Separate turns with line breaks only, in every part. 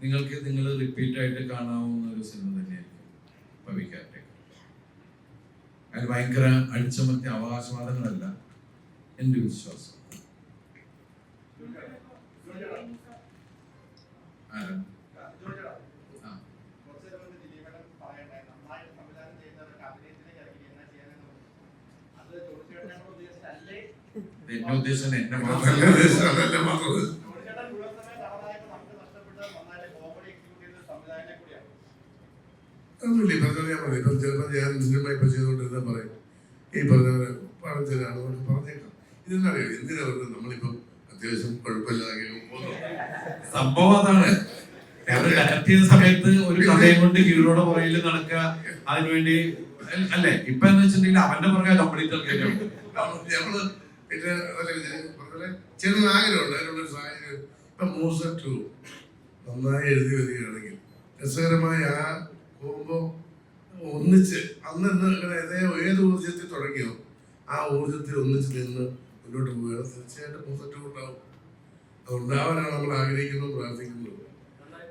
നിങ്ങൾക്ക് നിങ്ങൾ റിപ്പീറ്റ് ആയിട്ട് കാണാവുന്ന ഒരു സിനിമ തന്നെയായിരിക്കും പവിക്കാറ്റെ ഭയങ്കര അടിച്ചമർത്തിയ അവകാശവാദങ്ങളല്ല എന്റെ വിശ്വാസം. എന്നെ ഉദ്ദേശം എന്നെ മാത്രമല്ല.
അതല്ല പറഞ്ഞത് ഒന്നുമില്ല ഈ പറഞ്ഞ ഞാൻ പറയും. ഇപ്പം ചിലപ്പോൾ ഞാൻ സിനിമ ഇപ്പം ചെയ്തുകൊണ്ടിരുന്ന പറയും ഈ പറഞ്ഞ പണം തരാണ് പറഞ്ഞേക്കാം. ഇതെന്നറിയാം? എന്തിനാ പറഞ്ഞത് നമ്മളിപ്പം അത്യാവശ്യം കുഴപ്പമില്ലാതെ
സംഭവം അതാണ്. ഞങ്ങൾ സമയത്ത് ഒരു കഥയും കൊണ്ട് ഹീറോയുടെ പുറകിൽ നടക്കുക അതിനുവേണ്ടി അല്ല- ഇപ്പൊ എന്ന് വെച്ചിട്ടുണ്ടെങ്കിൽ അവന്റെ പുറകെ കംപ്ലീറ്റ്
ഞമ്മൾ പിന്നെ ചെറിയ ആഗ്രഹമുണ്ട് അതിനുള്ളൊരു സാഹചര്യം. ഇപ്പൊ മൂസ ടു നന്നായി എഴുതി വരികയാണെങ്കിൽ രസകരമായ ആ പോകുമ്പോൾ ഒന്നിച്ച് അന്ന് ഇന്ന് ഇങ്ങനെ ഏതേ ഊർജത്തിൽ തുടങ്ങിയോ ആ ഊർജത്തിൽ ഒന്നിച്ച് നിന്ന് മുന്നോട്ട് പോവുക. തീർച്ചയായിട്ടും ടു ഉണ്ടാവും. അത് ഉണ്ടാവാനാണ് നമ്മൾ ആഗ്രഹിക്കുന്നതും പ്രാർത്ഥിക്കുന്നതും.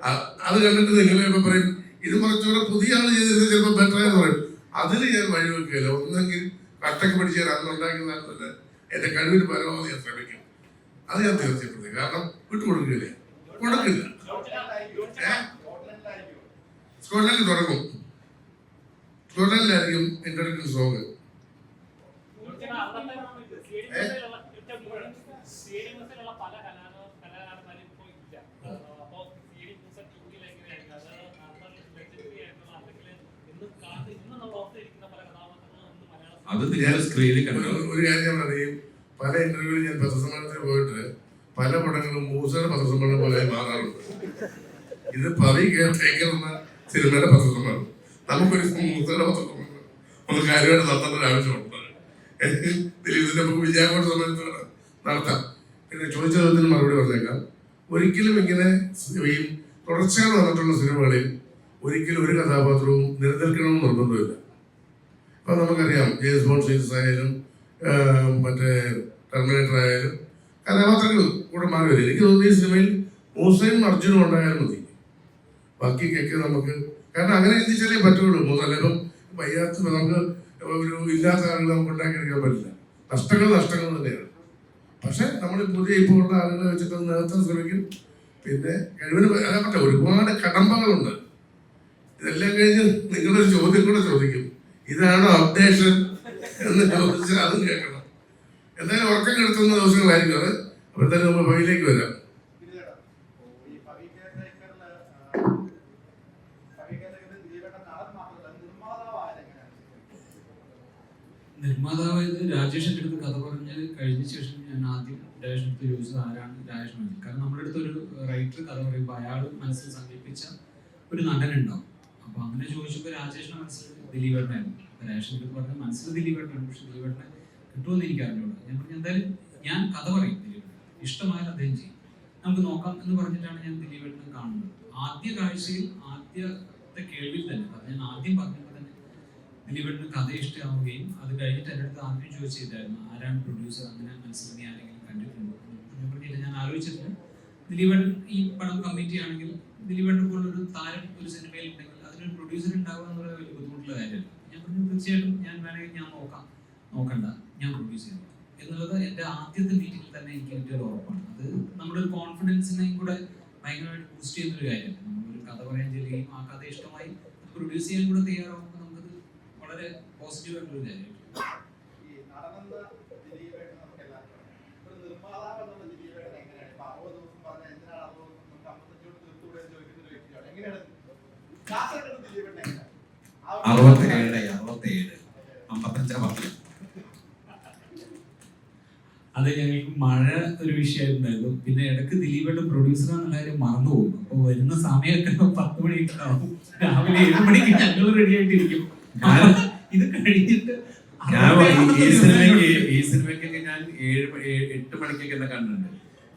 അ- അത് കണ്ടിട്ട് നിങ്ങൾ ഇപ്പൊ പറയും ഇത് കുറച്ചുകൂടെ പുതിയ ആൾ ചെയ്തിരുന്നത് ചിലപ്പോൾ ബെറ്റർ എന്ന് പറയും. അതിന് ഞാൻ വഴിവെക്കില്ല ഒന്നെങ്കിൽ കട്ടക്ക് പിടിച്ച് ഞാൻ അന്ന് ഉണ്ടാക്കുന്നതല്ല എന്റെ കഴിവിന് പരമാവധി ഞാൻ ശ്രമിക്കും. അത് ഞാൻ തീർച്ചയായിട്ടുണ്ട് കാരണം വിട്ടുകൊടുക്കില്ല കൊടുക്കില്ല. സ്കോട്ട്ലൻഡിൽ തുടങ്ങും. സ്കോട്ട്ലൻഡിലായിരിക്കും ഇന്റർനെറ്റ് സോങ്.
അത്
സ്ക്രീനിൽ
ഒരു
കണ്ടു
ഒരു കാര്യം ഞാൻ പറയും. പല ഇന്റർവ്യൂവിൽ ഞാൻ പത്രസമ്മേളനത്തിൽ പോയിട്ട് പല പടങ്ങളും മൂസയുടെ പത്രസമ്മേളനം പോലെ മാറാറുണ്ട്. ഇത് പറയുക കേൾക്കുന്ന സിനിമയുടെ പത്രസമ്മേളനം. നമുക്കൊരു മുഹൂർത്തയുടെ പത്രസമ്മേളനം. ഒന്ന് കാര്യമായിട്ട് നടത്തേണ്ട ആവശ്യമുണ്ട് ദിലീപിന്റെ നമുക്ക് വിജയാഘോഷ സമയത്ത് നടത്താം പിന്നെ ചോദിച്ച ചോദ്യത്തിന് മറുപടി പറഞ്ഞേക്കാം. ഒരിക്കലും ഇങ്ങനെ ഈ തുടർച്ചയായി വന്നിട്ടുള്ള സിനിമകളിൽ ഒരിക്കലും ഒരു കഥാപാത്രവും നിലനിൽക്കണമെന്ന് നിർബന്ധമില്ല. അപ്പൊ നമുക്കറിയാം ജെയിംസ് ബോൺ സീസസ് ആയാലും മറ്റേ ടെർമിനേറ്റർ ആയാലും കഥാപാത്രങ്ങൾ കൂടെ മാറി വരും എനിക്ക് തോന്നുന്നു ഈ സിനിമയിൽ മൂസയും അർജുനും ഉണ്ടായാലും മതി. ബാക്കിയൊക്കെ നമുക്ക് കാരണം അങ്ങനെ ചിന്തിച്ചാലേ പറ്റുള്ളൂ. മൂന്നല്ലോ വയ്യാത്ത നമുക്ക് ഒരു ഇല്ലാത്ത ആളുകൾ നമുക്ക് ഉണ്ടാക്കിയെടുക്കാൻ പറ്റില്ല. നഷ്ടങ്ങൾ നഷ്ടങ്ങൾ തന്നെയാണ്. പക്ഷെ നമ്മൾ പുതിയ ഇപ്പോൾ ഉള്ള ആളുകളെ വെച്ചിട്ട് നേതൃത്വം ശ്രമിക്കും. പിന്നെ കഴിവിന് പറ്റ ഒരുപാട് കടമ്പകളുണ്ട്. ഇതെല്ലാം കഴിഞ്ഞ് നിങ്ങളൊരു ചോദ്യം കൂടെ ചോദിക്കും. ഇതാണോ അപ്ഡേഷൻ എന്ന് ചോദിച്ചാൽ അതും കേൾക്കണം. എന്തായാലും ഉറക്കം കിടത്തുന്ന ദിവസങ്ങളായിരിക്കും അത്. എന്തായാലും നമ്മൾ വഴിയിലേക്ക് വരാം.
നിർമ്മാതാവായത് എന്റെ അടുത്ത് കഥ പറഞ്ഞ് കഴിഞ്ഞ ശേഷം ഞാൻ ആദ്യം രാജേഷ് അടുത്ത് ചോദിച്ചത് ആരാണ് രാജേഷ് മണി കാരണം നമ്മുടെ അടുത്ത് ഒരു റൈറ്റർ കഥ പറയുമ്പോൾ അയാൾ മനസ്സിൽ സങ്കല്പിച്ച ഒരു നടൻ നടനുണ്ടാവും അപ്പൊ അങ്ങനെ ചോദിച്ചപ്പോൾ രാജേഷിന്റെ മനസ്സിൽ ദിലീപേട്ടനായിരുന്നു. രാജേഷ് അടുത്ത് പറഞ്ഞ മനസ്സിൽ ദിലീപേട്ടനാണ് പക്ഷെ ദിലീപേട്ടനെ കിട്ടുമെന്ന് എനിക്ക് അറിഞ്ഞൂടാ. ഞാൻ പറഞ്ഞു എന്തായാലും ഞാൻ കഥ പറയും ദിലീപേട്ടൻ ഇഷ്ടമായാൽ അദ്ദേഹം ചെയ്യും. നമുക്ക് നോക്കാം എന്ന് പറഞ്ഞിട്ടാണ് ഞാൻ ദിലീപേട്ടനെ കാണുന്നത്. ആദ്യ കാഴ്ചയിൽ ആദ്യത്തെ കേൾവിൽ തന്നെ അത് ഞാൻ ആദ്യം പറഞ്ഞപ്പോൾ ദിലീപേട്ടന് കഥ ഇഷ്ടമാവുകയും അത് കഴിഞ്ഞിട്ട് എന്റെ അടുത്ത് ആദ്യം ചോദിച്ചിട്ടുണ്ടായിരുന്നു ആരാണ് പ്രൊഡ്യൂസർ അങ്ങനെ മനസ്സിലാക്കി ആരെങ്കിലും കണ്ടിട്ടുണ്ടോ? ഞാൻ പറഞ്ഞില്ല ഞാൻ ആലോചിച്ചിട്ടില്ല. ദിലീപൻ ഈ പടം കമ്മിറ്റി ആണെങ്കിൽ ദിലീപേട്ടൻ പോലൊരു താരം ഒരു സിനിമയിൽ ഉണ്ടെങ്കിൽ അതിനൊരു പ്രൊഡ്യൂസർ ഉണ്ടാവുക എന്നുള്ള വലിയ ബുദ്ധിമുട്ടുള്ള കാര്യമല്ല. ഞാൻ പറഞ്ഞു തീർച്ചയായിട്ടും ഞാൻ വേണമെങ്കിൽ ഞാൻ നോക്കാം. നോക്കണ്ട ഞാൻ പ്രൊഡ്യൂസ് ചെയ്യാം. എന്നുള്ളത് എന്റെ ആദ്യത്തെ മീറ്റിംഗിൽ തന്നെ എനിക്ക് എന്റെ ഒരു ഉറപ്പാണ്. അത് നമ്മുടെ ഒരു കോൺഫിഡൻസിനെയും കൂടെ ഭയങ്കരമായിട്ട് ബൂസ്റ്റ് ചെയ്യുന്ന ഒരു കാര്യമാണ് നമ്മളൊരു കഥ പറയാൻ ചെല്ലുകയും ആ കഥ ഇഷ്ടമായി പ്രൊഡ്യൂസ് ചെയ്യാൻ കൂടെ നമുക്കത് വളരെ പോസിറ്റീവ് ആയിട്ടുള്ള ഒരു കാര്യമാണ്
അറുപത്തേഴ് അറുപത്തേഴ് അമ്പത്തഞ്ചാ പറഞ്ഞു
അത് ഞങ്ങൾക്ക് മഴ ഒരു വിഷയമായിട്ടുണ്ടായിരുന്നു പിന്നെ ഇടയ്ക്ക് ദിലീപേട്ടൻ പ്രൊഡ്യൂസർ എന്നുള്ള കാര്യം മറന്നു പോകും അപ്പോൾ വരുന്ന സമയമൊക്കെ പത്ത് മണിയൊക്കെ ആവും രാവിലെ ഏഴ് മണിക്ക് ഞങ്ങൾ റെഡി ആയിട്ടിരിക്കും. ഇത് കഴിഞ്ഞിട്ട്
ഞാൻ ഈ- സിനിമയ്ക്ക് ഈ സിനിമയ്ക്കൊക്കെ ഞാൻ ഏഴ് എട്ട് മണിക്കൊക്കെ എന്നെ കണ്ടിട്ടുണ്ട്.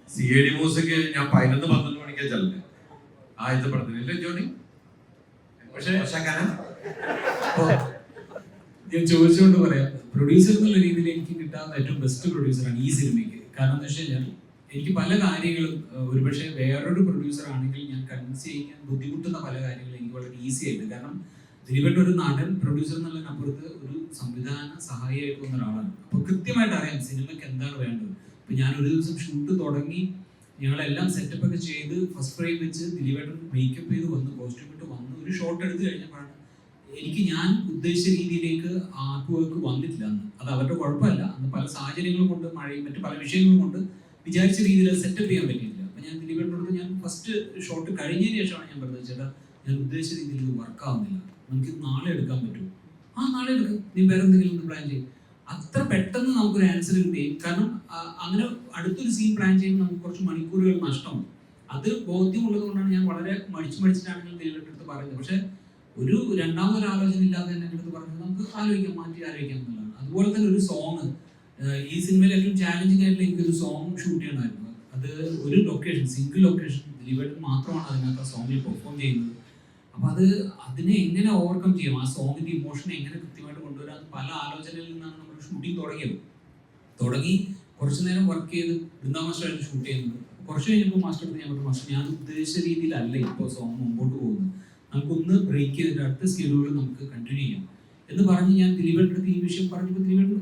സി എ ഡി മൂസക്ക് ഞാൻ പതിനൊന്ന് പന്ത്രണ്ട് മണിക്കാ ചെല്ലുന്നത് ആദ്യത്തെ പടത്തിന് ഇല്ല ജോണി? പക്ഷേ
ഞാൻ ചോദിച്ചുകൊണ്ട് പറയാം. പ്രൊഡ്യൂസർ എന്നുള്ള രീതിയിൽ എനിക്ക് കിട്ടാവുന്ന ഏറ്റവും ബെസ്റ്റ് പ്രൊഡ്യൂസറാണ് ഈ സിനിമയ്ക്ക്. കാരണം എന്ന് വെച്ച് കഴിഞ്ഞാൽ എനിക്ക് പല കാര്യങ്ങളും ഒരുപക്ഷെ വേറൊരു പ്രൊഡ്യൂസർ ആണെങ്കിൽ ഞാൻ കൺവിൻസ് ചെയ്യാൻ ബുദ്ധിമുട്ടുന്ന പല കാര്യങ്ങളും എനിക്ക് വളരെ ഈസി ആയിട്ട്. കാരണം ദിലീപേട്ടൻ ഒരു നടൻ പ്രൊഡ്യൂസർ എന്നുള്ളതിനപ്പുറത്ത് ഒരു സംവിധാന സഹായിയായിട്ട് വന്ന ഒരാളാണ്. അപ്പോൾ കൃത്യമായിട്ട് അറിയാം സിനിമയ്ക്ക് എന്താണ് വേണ്ടത്. അപ്പൊ ഞാൻ ഒരു ദിവസം ഷൂട്ട് തുടങ്ങി ഞങ്ങളെല്ലാം സെറ്റപ്പ് ഒക്കെ ചെയ്ത് ഫസ്റ്റ് ഫ്രെയിം വെച്ച് ദിലീപേട്ടൻ മേക്കപ്പ് ചെയ്ത് വന്ന് കോസ്റ്റ്യൂം ഇട്ട് വന്ന് ഒരു ഷോട്ട് എടുത്തു കഴിഞ്ഞപ്പോഴാണ് എനിക്ക് ഞാൻ ഉദ്ദേശിച്ച രീതിയിലേക്ക് ആർട്ട് വർക്ക് വന്നിട്ടില്ല അന്ന്. അത് അവരുടെ കുഴപ്പമല്ല. അന്ന് പല സാഹചര്യങ്ങളും കൊണ്ട് മഴയും മറ്റു പല വിഷയങ്ങളും കൊണ്ട് വിചാരിച്ച രീതിയിൽ സെറ്റപ്പ് ചെയ്യാൻ പറ്റിയില്ല അപ്പൊ ഞാൻ ദിലീപേട്ടനോട് ഞാൻ ഫസ്റ്റ് ഷോട്ട് കഴിഞ്ഞതിന് ശേഷമാണ് ഞാൻ പറഞ്ഞത് ചേട്ടാ ഞാൻ ഉദ്ദേശിച്ച രീതിയിൽ ഇത് വർക്ക് ആവുന്നില്ല. നമുക്ക് നാളെ എടുക്കാൻ പറ്റും. ആ നാളെ എടുക്കും. നീ വേറെ എന്തെങ്കിലും ഒന്ന് പ്ലാൻ ചെയ്യും. അത്ര പെട്ടെന്ന് നമുക്കൊരു ആൻസർ കിട്ടുകയും കാരണം അങ്ങനെ അടുത്തൊരു സീൻ പ്ലാൻ ചെയ്യുമ്പോൾ നമുക്ക് കുറച്ച് മണിക്കൂറുകൾ നഷ്ടമാണ് അത് ബോധ്യമുള്ളത് കൊണ്ടാണ് ഞാൻ വളരെ മടിച്ചു മടിച്ചിട്ടാണ് ഞാൻ പറയുന്നത്. പക്ഷെ ഒരു രണ്ടാമതൊരു ആലോചന ഇല്ലാതെ തന്നെ എന്റെ പറഞ്ഞത് നമുക്ക് ആലോചിക്കാം മാറ്റി ആലോചിക്കാം എന്നുള്ളതാണ്. അതുപോലെ തന്നെ ഒരു സോങ് ഈ സിനിമയിൽ ഏറ്റവും ചാലഞ്ചിങ് ആയിട്ടുള്ള എനിക്കൊരു സോങ് ഷൂട്ട് ചെയ്യണമായിരുന്നു. അത് ഒരു ലൊക്കേഷൻ സിംഗിൾ ലൊക്കേഷൻ ദിലീപേട്ടൻ മാത്രമാണ് അതിനകത്ത് ആ സോങ്ങിൽ പെർഫോം ചെയ്യുന്നത്. അപ്പൊ അത് അതിനെ എങ്ങനെ ഓവർകം ചെയ്യും? ആ സോങ്ങിന്റെ ഇമോഷനെ എങ്ങനെ കൃത്യമായിട്ട് കൊണ്ടുവരാൻ പല ആലോചനയിൽ നിന്നാണ് നമ്മൾ ഷൂട്ടിംഗ് തുടങ്ങിയത്. തുടങ്ങി കുറച്ചു നേരം വർക്ക് ചെയ്ത് ബൃന്ദാ ഷൂട്ട് ചെയ്യുന്നത്. കുറച്ച് കഴിഞ്ഞപ്പോൾ മാസ്റ്റർ ഞാൻ പറഞ്ഞു മാസ്റ്റർ ഞാൻ ഉദ്ദേശിച്ച രീതിയിലല്ല ഇപ്പോൾ സോങ് മുമ്പോട്ട് പോകുന്നത്. നമുക്കൊന്ന് ബ്രേക്ക് ചെയ്തിട്ട് അടുത്ത സ്കെഡ്യൂളിൽ നമുക്ക് കണ്ടിന്യൂ ചെയ്യാം. എന്ന് പറഞ്ഞ് ഞാൻ ദിലീപേട്ടടുത്ത് ഈ വിഷയം പറഞ്ഞപ്പോൾ ദിലീപേട്ടൻ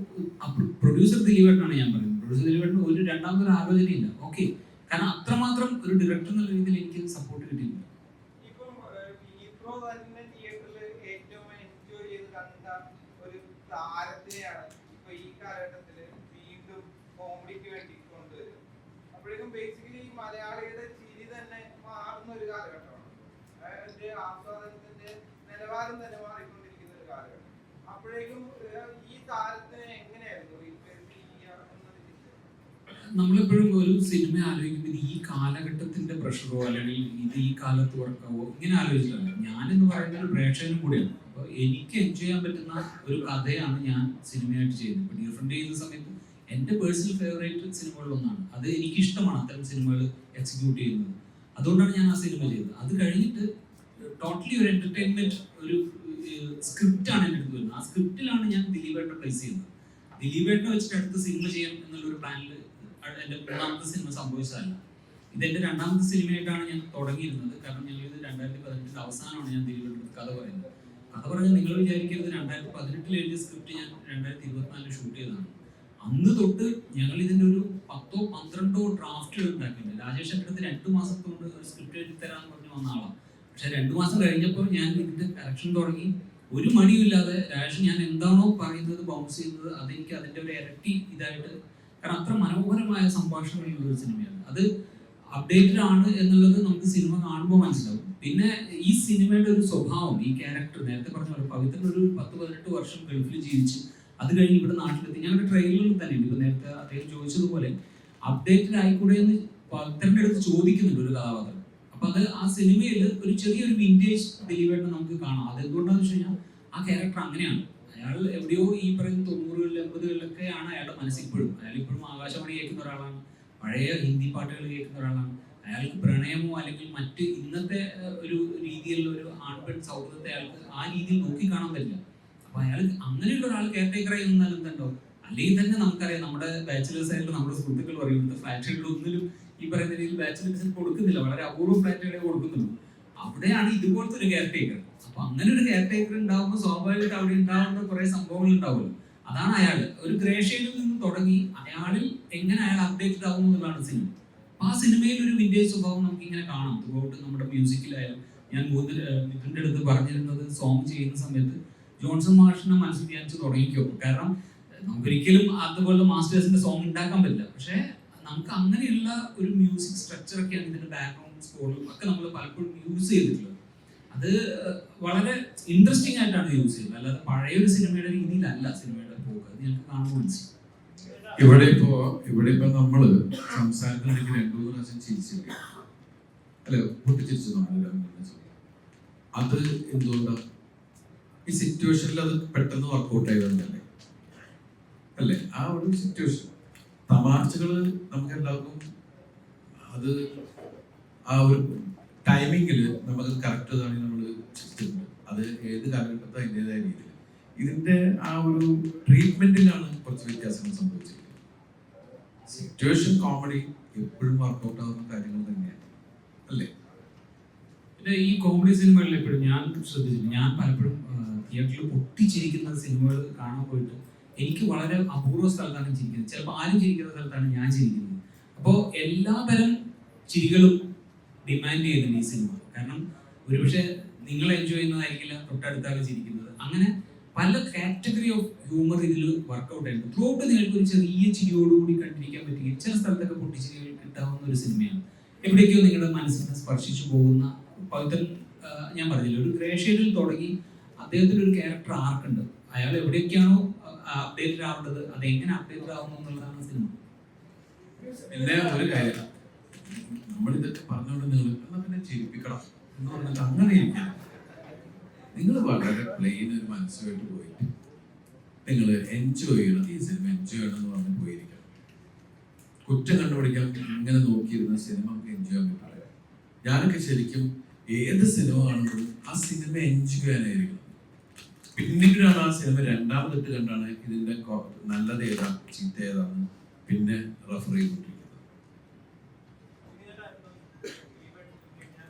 പ്രൊഡ്യൂസർ ദിലീപേട്ടനാണ് ഞാൻ പറയുന്നത് പ്രൊഡ്യൂസർ ദിലീപേട്ടൻ ഒരു രണ്ടാമതൊരു ആലോചനയില്ല. ഓക്കെ കാരണം അത്രമാത്രം ഒരു ഡയറക്ടർ എന്നുള്ള രീതിയിൽ എനിക്ക് സപ്പോർട്ട് കിട്ടിയില്ല
ഇപ്പം ഏഹ്, ഈ പ്രോ തന്നെ തിയേറ്ററിൽ ഏറ്റവും എൻജോയ് ചെയ്ത് കണ്ട ഒരു താരത്തിനെയാണ് ഇപ്പൊ ഈ കാലഘട്ടത്തിൽ വീണ്ടും കോമഡിക്ക് വേണ്ടി കൊണ്ടുവരുന്നത് അപ്പോഴേക്കും ബേസിക്കലി മലയാളിയുടെ ചിരി തന്നെ മാറുന്ന ഒരു കാലഘട്ടമാണ് അതിന്റെ ആസ്വാദനത്തിന്റെ നിലവാരം തന്നെ മാറിക്കൊണ്ടിരിക്കുന്ന ഒരു കാലഘട്ടം. അപ്പോഴേക്കും ഈ താരത്തിനെ എങ്ങനെയായിരുന്നു?
നമ്മളെപ്പോഴും ഒരു സിനിമ ആലോചിക്കുമ്പോൾ ഈ കാലഘട്ടത്തിന്റെ പ്രഷറോ അല്ലെങ്കിൽ ഇത് ഈ കാലത്ത് വർക്കാവോ ഇങ്ങനെ ആലോചിച്ചില്ല ഞാനെന്ന് പറയുന്ന ഒരു പ്രേക്ഷകനും കൂടിയാണ്. അപ്പോൾ എനിക്ക് എൻജോയ് ചെയ്യാൻ പറ്റുന്ന ഒരു കഥയാണ് ഞാൻ സിനിമയായിട്ട് ചെയ്യുന്നത്. ഇപ്പൊ ഡിഫറെന്റ് ചെയ്യുന്ന സമയത്ത് എന്റെ പേഴ്സണൽ ഫേവറേറ്റ് സിനിമകളിലൊന്നാണ് അത് എനിക്ക് ഇഷ്ടമാണ് അത്തരം സിനിമകൾ എക്സിക്യൂട്ട് ചെയ്യുന്നത്. അതുകൊണ്ടാണ് ഞാൻ ആ സിനിമ ചെയ്തത്. അത് കഴിഞ്ഞിട്ട് ടോട്ടലി ഒരു എന്റർടൈൻമെന്റ് ഒരു സ്ക്രിപ്റ്റ് ആണ് എന്റെ അടുത്ത് വരുന്നത്. ആ സ്ക്രിപ്റ്റിലാണ് ഞാൻ ദിലീപേട്ടനെ പ്ലേസ് ചെയ്യുന്നത്. ദിലീപേട്ടനെ വെച്ചിട്ട് അടുത്ത സിനിമ ചെയ്യാം എന്നുള്ള ഒരു പ്ലാനിൽ എന്റെ മൂന്നാമത്തെ സിനിമ സംഭവിച്ചതല്ല. ഇതെന്റെ രണ്ടാമത്തെ സിനിമയായിട്ടാണ് ഞാൻ തുടങ്ങിയിരുന്നത്. കാരണം ഞങ്ങൾ ഇത് രണ്ടായിരത്തി പതിനെട്ടിന്റെ അവസാനമാണ് ഞാൻ ദിലീപേട്ടന്റെ കഥ പറയുന്നത്. കഥ പറഞ്ഞാൽ നിങ്ങൾ വിചാരിക്കരുത് രണ്ടായിരത്തി പതിനെട്ടിൽ എഴുതിയ സ്ക്രിപ്റ്റ് ഞാൻ രണ്ടായിരത്തി ഇരുപത്തിനാലിൽ ഷൂട്ട് ചെയ്തതാണ്. അന്ന് തൊട്ട് ഞങ്ങൾ ഇതിന്റെ ഒരു പത്തോ പന്ത്രണ്ടോ ഡ്രാഫ്റ്റ് ഉണ്ടാക്കിയിട്ടുണ്ട്. രാജേഷ് എന്റെ അടുത്ത് മാസം കൊണ്ട് ഒരു സ്ക്രിപ്റ്റ് എഴുതി തരാന്ന് പറഞ്ഞു വന്ന ആളാണ് പക്ഷെ രണ്ടു മാസം കഴിഞ്ഞപ്പോൾ ഞാൻ ഇതിന്റെ കറക്ഷൻ തുടങ്ങി. ഒരു മടിയുമില്ലാതെ രാജേഷ് ഞാൻ എന്താണോ പറയുന്നത് ബൗൺസ് ചെയ്യുന്നത് അതെനിക്ക് അതിന്റെ ഒരു ഇരട്ടി ഇതായിട്ട് കാരണം അത്ര മനോഹരമായ സംഭാഷണങ്ങളുള്ള ഒരു സിനിമയാണ്. അത് അപ്ഡേറ്റഡ് ആണ് എന്നുള്ളത് നമുക്ക് സിനിമ കാണുമ്പോൾ മനസ്സിലാവും. പിന്നെ ഈ സിനിമയുടെ ഒരു സ്വഭാവം ഈ ക്യാരക്ടർ നേരത്തെ പറഞ്ഞ പോലെ പവിത്രൻ ഒരു പത്ത് പതിനെട്ട് വർഷം ഗൾഫിൽ ജീവിച്ച് അത് കഴിഞ്ഞ് ഇവിടെ നാട്ടിലെത്തി. ഞാൻ ട്രെയിനിൽ തന്നെ ഇപ്പൊ നേരത്തെ അദ്ദേഹം ചോദിച്ചതുപോലെ അപ്ഡേറ്റഡ് ആയിക്കൂടെ എന്ന് ഭക്തരുടെ അടുത്ത് ചോദിക്കുന്നുണ്ട് ഒരു കഥാപാത്രം. അപ്പൊ അത് ആ സിനിമയിൽ ഒരു ചെറിയൊരു വിന്റേജ് ദിലീപേട്ടൻ നമുക്ക് കാണാം. അതെന്തുകൊണ്ടാന്ന് വെച്ച് കഴിഞ്ഞാൽ ആ ക്യാരക്ടർ അങ്ങനെയാണ്. അയാൾ എവിടെയോ ഈ പറയുന്ന തൊണ്ണൂറുകളിൽ എൺപതുകളിലൊക്കെയാണ് അയാളുടെ മനസ്സിൽ ഇപ്പോഴും. അയാൾ ഇപ്പോഴും ആകാശവാണി കേൾക്കുന്ന ഒരാളാണ്. പഴയ ഹിന്ദി പാട്ടുകൾ കേൾക്കുന്ന ഒരാളാണ്. അയാൾക്ക് പ്രണയമോ അല്ലെങ്കിൽ മറ്റ് ഇന്നത്തെ ഒരു രീതിയിലുള്ള ഒരു ആൺപെൺ സൗഹൃദത്തെ അയാൾക്ക് ആ രീതിയിൽ നോക്കി കാണാൻ പറ്റില്ല. അപ്പൊ അയാൾ അങ്ങനെയുള്ള ഒരാൾ കെയർ ടേക്കറായി നിന്നാൽ എന്തുണ്ടോ അല്ലെങ്കിൽ തന്നെ നമുക്കറിയാം നമ്മുടെ ബാച്ചിലേഴ്സ് ആയിട്ട് നമ്മുടെ സുഹൃത്തുക്കൾ പറയുന്നുണ്ട് ഫ്ലാറ്റുകളിൽ ഒന്നിലും ഈ പറയുന്ന രീതിയിൽ ബാച്ചിലേഴ്സ് കൊടുക്കുന്നില്ല വളരെ അപൂർവം ഫ്ലാറ്റുകളെ കൊടുക്കുന്നുള്ളൂ അവിടെയാണ് ഇതുപോലത്തെ ഒരു കെയർ ടേക്കർ അപ്പൊ അങ്ങനെ ഒരു കെയർ ടേക്കർ ഉണ്ടാവുമ്പോൾ സ്വാഭാവികമായിട്ട് അവിടെ ഉണ്ടാവുന്ന കുറെ സംഭവങ്ങൾ ഉണ്ടാവുമല്ലോ. അതാണ് അയാൾ. ഒരു ഗ്രേ ഷെയ്ഡിൽ നിന്ന് തുടങ്ങി അയാളിൽ എങ്ങനെ അയാൾ അപ്ഡേറ്റഡ് ആകും എന്നുള്ളതാണ് സിനിമ. അപ്പൊ ആ സിനിമയിൽ ഒരു വിന്റേജ് സ്വഭാവം നമുക്ക് ഇങ്ങനെ കാണാം. ത്രൂഔട്ട് നമ്മുടെ മ്യൂസിക്കിലായാലും ഞാൻ മൂന്ന് മിഥുന്റെ അടുത്ത് പറഞ്ഞിരുന്നത് സോങ് ചെയ്യുന്ന സമയത്ത് ജോൺസൺ മാഷിനെ മനസ്സിൽ വിചാരിച്ച് തുടങ്ങിക്കോ. കാരണം നമുക്കൊരിക്കലും അതുപോലെ മാസ്റ്റേഴ്സിന്റെ സോങ് ഉണ്ടാക്കാൻ പറ്റില്ല. പക്ഷേ നമുക്ക് അങ്ങനെയുള്ള ഒരു മ്യൂസിക് സ്ട്രക്ചർ ഒക്കെയാണ് ഇതിന്റെ ബാക്ക്ഗ്രൗണ്ട് സ്കോളും ഒക്കെ നമ്മൾ പലപ്പോഴും യൂസ് ചെയ്തിട്ടുള്ളത്. അത് വളരെ ഇൻട്രസ്റ്റിംഗ് ആയിട്ടാണ് യൂസ് ചെയ്യുന്നത്. അല്ലാതെ പഴയ ഒരു സിനിമയുടെ രീതിയിലല്ല സിനിമയുടെ പോക്ക്. ഞങ്ങൾക്ക് കാണാൻ മനസ്സിലായി
ഇവിടെ ഇപ്പോ ഇവിടെ ഇപ്പൊ നമ്മൾ സംസാരത്തിനിടയ്ക്ക് രണ്ടു മൂന്ന് പ്രാവശ്യം ചിരിച്ചില്ല? അല്ലെ പൊട്ടിച്ചിരിച്ചു അത് എന്തുകൊണ്ടാ ഈ സിറ്റുവേഷനിൽ അത് പെട്ടെന്ന് വർക്കൗട്ട് വന്നല്ലേ? അല്ലേ? ആ ഒരു സിറ്റുവേഷൻ തമാശകൾ നമുക്ക് എല്ലാവർക്കും അത് ആ ഒരു ടൈമിങ്ങിൽ നമുക്ക് കറക്റ്റ് ഇതാണ് നമ്മൾ ചിരിച്ചിട്ടുണ്ട് അത് ഏത് കാലഘട്ടത്തും അതിന്റെതായ രീതിയിൽ ഇതിന്റെ ആ ഒരു ട്രീറ്റ്മെന്റിലാണ് കുറച്ച് വ്യത്യാസങ്ങൾ സംഭവിച്ചത് സിറ്റുവേഷൻ കോമഡി എപ്പോഴും വർക്കൗട്ട് ആവുന്ന കാര്യങ്ങൾ തന്നെയാണ്. അല്ലേ?
പിന്നെ ഈ കോമഡി സിനിമകളിൽ എപ്പോഴും ഞാൻ ശ്രദ്ധിച്ചിട്ടുണ്ട്. ഞാൻ പലപ്പോഴും തിയേറ്ററിൽ പൊട്ടിച്ചിരിക്കുന്ന സിനിമകൾ കാണാൻ പോയിട്ട് എനിക്ക് വളരെ അപൂർവ സ്ഥലത്താണ് ചിരിക്കുന്നത്. ചിലപ്പോൾ ആരും ചിരിക്കുന്ന സ്ഥലത്താണ് ഞാൻ ചിരിക്കുന്നത്. അപ്പോൾ എല്ലാ തരം ചിരികളും ഡിമാൻഡ് ചെയ്യുന്നുണ്ട് ഈ സിനിമ. കാരണം ഒരുപക്ഷെ നിങ്ങൾ എൻജോയ് ചെയ്യുന്നതായിരിക്കില്ല തൊട്ടടുത്താണ് ചിരിക്കുന്നത്. അങ്ങനെ പല കാറ്റഗറി ഓഫ് ഹ്യൂമർ ഇതിൽ വർക്കൗട്ട് ആയിരുന്നു ത്രൂ ഔട്ട് നിങ്ങൾക്ക് ഒരു ചെറിയ ചിരിയോടുകൂടി കണ്ടിരിക്കാൻ പറ്റുകയും ചില സ്ഥലത്തൊക്കെ പൊട്ടിച്ചിരികൾ കിട്ടാവുന്ന ഒരു സിനിമയാണ്. എവിടേക്കോ നിങ്ങളുടെ മനസ്സിനെ സ്പർശിച്ചു പോകുന്ന പവിത്രൻ ഞാൻ പറഞ്ഞില്ല ഒരു ഗ്രേ ഷെയ്ഡിൽ തുടങ്ങി അദ്ദേഹത്തിന് ഒരു ക്യാരക്ടർ ആർക്കുണ്ട്? അയാൾ എവിടെയൊക്കെയാണോ അപ്ഡേറ്റഡ് ആവേണ്ടത് അത് എങ്ങനെ അപ്ഡേറ്റഡ് ആവുന്നു എന്നുള്ളതാണ് സിനിമ.
ഒരു കാര്യം. നമ്മൾ ഇതൊക്കെ പറഞ്ഞുകൊണ്ട് നിങ്ങൾ പിന്നെ ചിരിപ്പിക്കണം എന്ന് പറഞ്ഞിട്ട് നിങ്ങൾ വളരെ പ്ലെയിൻ ഒരു മനസ്സുമായിട്ട് പോയിട്ട് നിങ്ങൾ എൻജോയ് ചെയ്യണം. ഈ സിനിമ എൻജോയ് ചെയ്യണം എന്ന് പറഞ്ഞ് പോയിരിക്കണം. കുറ്റം കണ്ടുപിടിക്കാൻ ഇങ്ങനെ നോക്കിയിരുന്ന സിനിമ നമുക്ക് എൻജോയ് ചെയ്യാൻ പറ്റില്ല. ഞാനൊക്കെ ശരിക്കും ഏത് സിനിമ കാണുമ്പോഴും ആ സിനിമ എൻജോയ് ചെയ്യാനായിരിക്കണം. പിന്നീടാണ് ആ സിനിമ രണ്ടാമതിട്ട് കണ്ടാണ് ഇതിന്റെ നല്ലത് ഏതാണ്? ചീത്ത ഏതാണ്? പിന്നെ റെഫർ ചെയ്തിട്ട്